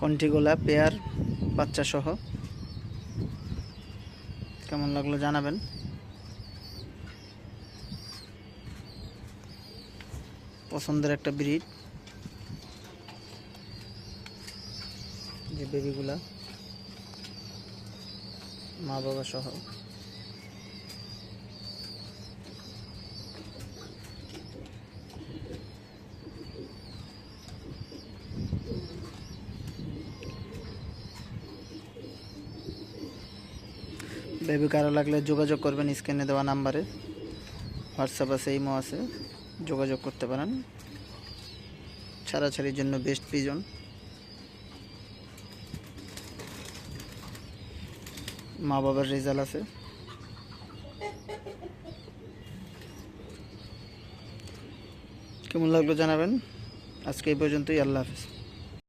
কন্টিগোলা pair বাচ্চা সহ কেমন লাগল জানাবেন? পছন্দের একটা ব্রিড। যে বেবিগুলা মা বাবা সহ। বেবি কারও লাগলে যোগাযোগ করবেন স্ক্রিনে দেওয়া নাম্বারে। হোয়াটসঅ্যাপ আছে ইমো আছে, যোগাযোগ করতে পারেন। ছাড়াছাড়ির জন্য বেস্ট পিজন মা বাবার রেজাল্ট আছে। কেমন লাগল জানাবেন? আজকে এই পর্যন্তই, আল্লাহ হাফিজ।